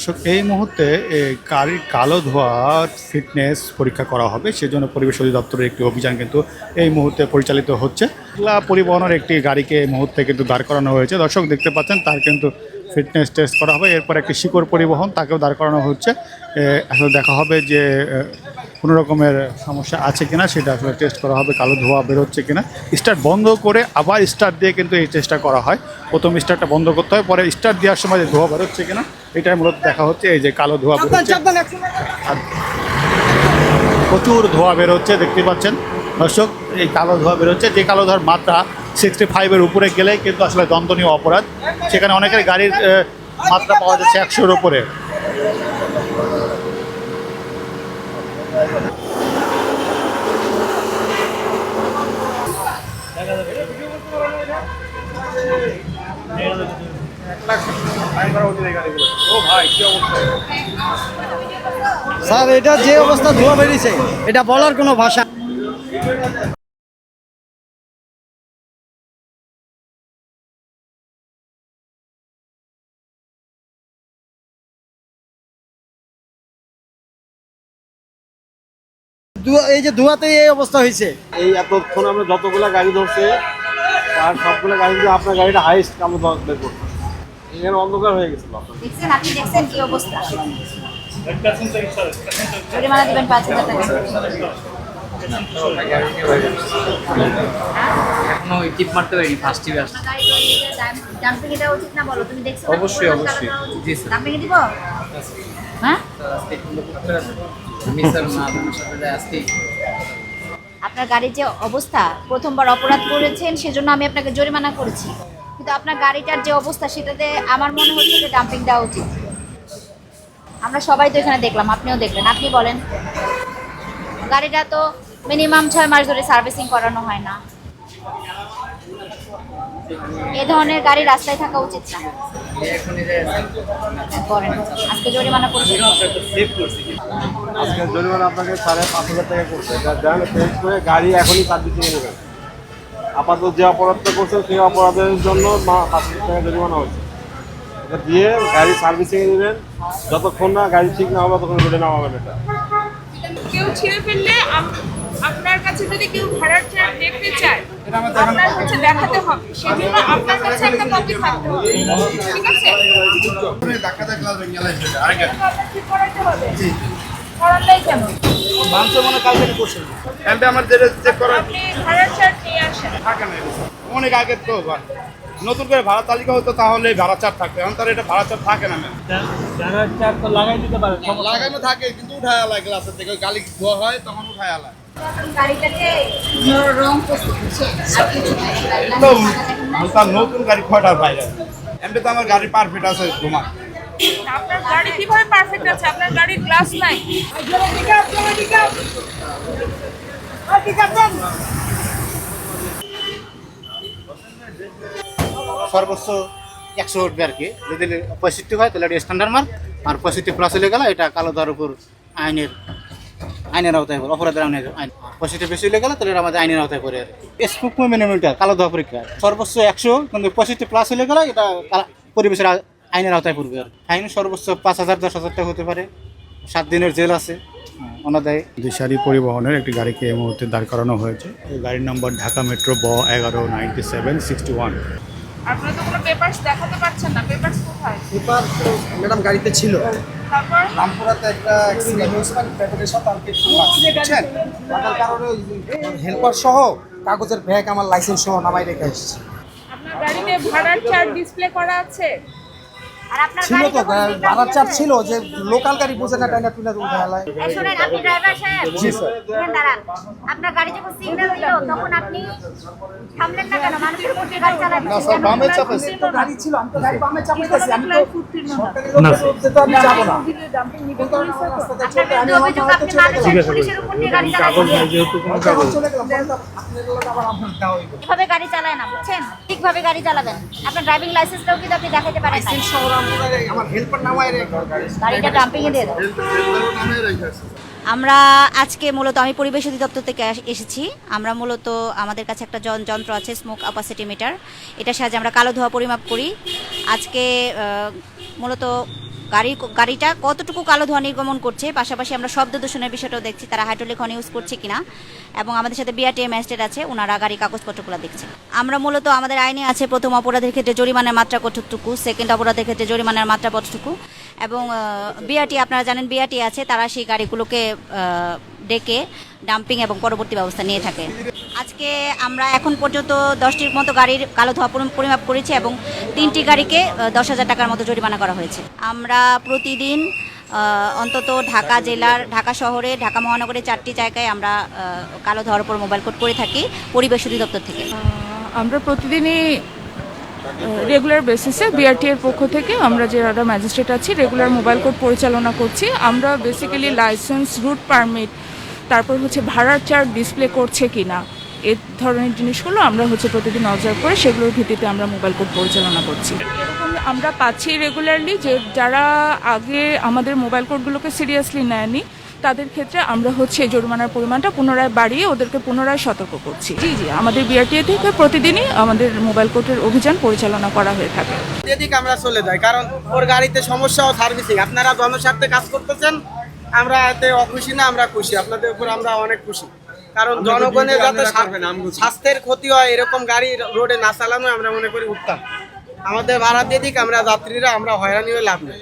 দর্শক এই মুহূর্তে গাড়ির কালো ধোয়া ফিটনেস পরীক্ষা করা হবে। সেজন্য পরিবেশ অধিদপ্তরের একটি অভিযান কিন্তু এই মুহূর্তে পরিচালিত হচ্ছে। পরিবহনের একটি গাড়িকে এই মুহূর্তে কিন্তু দাঁড় করানো হয়েছে। দর্শক দেখতে পাচ্ছেন, তার কিন্তু ফিটনেস টেস্ট করা হবে। এরপর একটি শিকড় পরিবহন, তাকেও দাঁড় করানো হচ্ছে। আসলে দেখা হবে যে কোনো রকমের সমস্যা আছে কিনা, সেটা আসলে টেস্ট করা হবে, কালো ধোয়া বেরোচ্ছে কিনা। স্টার্ট বন্ধ করে আবার স্টার্ট দিয়ে কিন্তু এই টেস্টটা করা হয়। প্রথম স্টার্টটা বন্ধ করতে হয়, পরে স্টার্ট দেওয়ার সময় যে ধোয়া বেরোচ্ছে কিনা এটাই মূলত দেখা হচ্ছে এই যে কালো ধোয়া প্রচুর ধোয়া বেরোচ্ছে দেখতে পাচ্ছেন। দর্শক এই কালো ধোয়া বেরোচ্ছে। যে কালো ধোয়ার মাত্রা সিক্সটি ফাইভের উপরে গেলে কিন্তু আসলে দন্তনীয় অপরাধ। সেখানে অনেকের গাড়ির মাত্রা পাওয়া যাচ্ছে একশোর উপরে। স্যার, এটা যে অবস্থা ধোয়া বেরিয়েছে, এটা বলার কোনো ভাষা এই যে ধোয়াতে এই অবস্থা হয়েছে। এই এতক্ষণ আমরা যতগুলো গাড়ি ধরছে, তার সবগুলো গাড়ি আপনার গাড়িটা হাইস্ট আমরা বের করছি। এখানে অন্ধকার হয়ে গেছিল আপনার। দেখছেন আপনি দেখছেন কি অবস্থা? জরিমানা দিবেন পাঁচ হাজার টাকা। এখনও টিপ মারতে পারিনি ফার্স্ট টিপে আসছে ডাম্পিং এটা উচিত না বলো তুমি দেখছ অবশ্যই, অবশ্যই। জি, স্যার। ডাম্পিং দিব? হ্যাঁ? আমি স্যার না আপনার সাথে আজকে আপনার গাড়ির যে অবস্থা প্রথমবার অপরাধ করেছেন সেজন্য আমি আপনাকে জরিমানা করেছি। কিন্তু আপনার গাড়িটার যে অবস্থা, সেটাতে আমার মনে হচ্ছে যে ডাম্পিং দেওয়া উচিত। আমরা সবাই তো এখানে দেখলাম, আপনিও দেখলেন। আপনি বলেন, গাড়িটা তো মিনিমাম ছয় মাস ধরে সার্ভিসিং করানো হয় না। এ ধরনের গাড়ি রাস্তায় থাকা উচিত না। করেন আজকে জরিমানা আজকে জরিমানা আপনাকে সাড়ে পাঁচ হাজার টাকা করছে। গাড়ি এখনই সার্ভিসিং নেবেন আপাতত যে অপরাধটা করছেন সেই অপরাধের জন্য মা- পাঁচ হাজার টাকা জরিমানা হচ্ছে এটা দিয়ে গাড়ি সার্ভিসিং নেবেন যতক্ষণ না গাড়ি ঠিক না হবে ততক্ষণ ধরে নামাবেন এটা। কেউ ছিঁড়ে ফেললে আপনার কাছে যদি কেউ ভাড়ার দেখতে চায় আপনার দেখাতে হবে। সেজন্য আপনার কাছে একটা কপি থাকতে হবে। ঠিক আছে? ঠিক করাতে হবে করালেই কেন এমনি আমার যেটা চেক করা আপনি ভাড়ার চার্জ নিয়ে আসেন। থাকে না অনেক আগে তো নতুন করে ভাড়া তালিকা হতো তাহলে ভাড়া চার থাকতো। এখন তার এটা ভাড়া চার থাকে না ম্যাম। লাগানো থাকে কিন্তু উঠায় আলায় গ্লাসের থেকে। গালি ধোয়া হয় তখন উঠায় আলায় নাই। নতুন গাড়ি কয়টার বাইরে। এমনি তো আমার গাড়ি পারফেক্ট আছে তোমার আপনার গাড়ি কীভাবে পারফেক্ট আছে? আপনার গাড়ির গ্লাস নাই। সর্বোচ্চ একশো উঠবে আর কি। যদি পঁয়ষট্টি হয়, তাহলে এটা স্ট্যান্ডার্ড মার্ক আর পঁয়ষট্টি প্লাস হলে গেলে এটা কালো উপর আইনের আইনের আওতায় পড়ে, অপরাধের আইনের আইন। পঁয়ষট্টি বেশি হলে গেলে তাহলে আমাদের আইনের আওতায় পড়ে আর স্পুক মিনিমামটা কালো দেওয়া পরীক্ষা। সর্বোচ্চ একশো, কিন্তু পঁয়ষট্টি প্লাস হলে গেলে এটা পরিবেশের আইনের আওতায় পড়বে আর আইন সর্বোচ্চ পাঁচ হাজার দশ হাজার টাকা হতে পারে। সাত দিনের জেল আছে অনাদায়। দিশারি পরিবহনের একটি গাড়িকে এই মুহূর্তে দাঁড় করানো হয়েছে। এই গাড়ির নম্বর ঢাকা মেট্রো ব এগারো নাইনটি সেভেন সিক্সটি ওয়ান। আপনারা তো কোনো পেপারস দেখাতে পারছেন না। পেপারস কোথায়? পেপার ম্যাডাম গাড়িতে ছিল। তারপর? রামপুরাতে একটা অ্যাক্সিডেন্ট পেপারের সাথে বুঝছেন কারণে হেল্পার সহ কাগজের ব্যাগ আমার লাইসেন্স সহ নামাই রেখে এসেছি। আপনার গাড়িতে ভাড়ার চার্জ ডিসপ্লে করা আছে? ছিল গাড়ি তো যখন ভাড়ার চাপ ছিল যে লোকাল গাড়ি বোঝে না টাইনা টুনা উঠে হেলায় এই শুনেন আপনি ড্রাইভার সাহেব। জি এখানে দাঁড়ান। আপনার গাড়ি যখন সিগন্যাল দিল তখন আপনি থামলেন না কেন? মানুষের উপর গাড়ি চালাবেন। কেন? তো গাড়ি ছিল আমি তো গাড়ি বামে চাপাইতেছি আমি তো সরকারি লোকের তো আমি যাব না। কিন্তু আমি রাস্তাতে আপনার আমি আমার অভিযোগ আপনি চলে মানুষের গেলাম। পুলিশের উপর গাড়ি চালাচ্ছেন যখন চলে গেলাম পরে তো আপনার লোক আবার আপনার দেওয়া হইল। এভাবে গাড়ি চালায় না বুঝছেন? ঠিকভাবে গাড়ি চালাবেন। আপনার ড্রাইভিং লাইসেন্সটাও কিন্তু আপনি দেখাতে পারেন লাইসেন্স সহ আমার আজকে মূলত, আমি পরিবেশ অধিদপ্তর থেকে এসেছি। আমরা মূলত আমাদের কাছে একটা যন্ত্র আছে স্মোক অপাসিটি মিটার এটার সাহায্যে আমরা কালো ধোয়া পরিমাপ করি। আজকে মূলত গাড়ি গাড়িটা কতটুকু কালো ধোঁয়া নির্গমন করছে, পাশাপাশি আমরা শব্দ দূষণের বিষয়টাও দেখছি, তারা হাইড্রোলিক হর্ন ইউজ করছে কিনা, এবং আমাদের সাথে বিআরটিএম ম্যাজিস্ট্রেট আছে ওনারা গাড়ির কাগজপত্রগুলো দেখছে। আমরা মূলত আমাদের আইনে আছে প্রথম অপরাধের ক্ষেত্রে জরিমানার মাত্রা কতটুকু সেকেন্ড অপরাধের ক্ষেত্রে জরিমানার মাত্রা কতটুকু, এবং বিআরটি আপনারা জানেন বিআরটি আছে, তারা সেই গাড়িগুলোকে ডেকে ডাম্পিং এবং পরবর্তী ব্যবস্থা নিয়ে থাকে। আজকে আমরা এখন পর্যন্ত দশটির মতো গাড়ির কালো ধোঁয়া পরি- পরিমাপ করেছি এবং তিনটি গাড়িকে দশ হাজার টাকার মতো জরিমানা করা হয়েছে। আমরা প্রতিদিন অন্তত ঢাকা জেলার, ঢাকা শহরে, ঢাকা মহানগরে চারটি জায়গায় আমরা কালো ধোয়ার উপর মোবাইল কোড করে থাকি পরিবেশ অধিদপ্তর থেকে। আমরা প্রতিদিনই রেগুলার বেসিসে বিআরটি এর পক্ষ থেকে আমরা যে যারা ম্যাজিস্ট্রেট আছি রেগুলার মোবাইল কোড পরিচালনা করছি। আমরা বেসিক্যালি লাইসেন্স রুট পারমিট তারপর হচ্ছে ভাড়ার চার্ট ডিসপ্লে করছে কি না এ ধরনের জিনিসগুলো আমরা হচ্ছে প্রতিদিন অবজার্ভ করে সেগুলোর ভিত্তিতে আমরা মোবাইল কোড পরিচালনা করছি। আমরা পাচ্ছি রেগুলারলি যে যারা আগে আমাদের মোবাইল কোডগুলোকে সিরিয়াসলি নেয়নি, তাদের ক্ষেত্রে আমরা হচ্ছে জরিমানার পরিমাণটা পুনরায় বাড়িয়ে ওদেরকে পুনরায় সতর্ক করছি। জি জি, আমাদের বিআরটিএ থেকে প্রতিদিনই আমাদের মোবাইল কোর্টের অভিযান পরিচালনা করা হয়ে থাকে। এদিকে আমরা চলে যাই, কারণ ওর গাড়িতে সমস্যা ও সার্ভিসিং আপনারা জনস্বার্থে কাজ করতেছেন আমরা এতে অখুশি না আমরা খুশি। আপনাদের উপর আমরা অনেক খুশি। কারণ জনগণের যাতে স্বা- স্বাস্থ্যের ক্ষতি হয় এরকম গাড়ি রোডে না চালানো আমরা মনে করি উত্তাপ আমাদের ভাড়া দিয়ে দিক আমরা যাত্রীরা আমরা হয়রানি হয়ে লাভ নেই।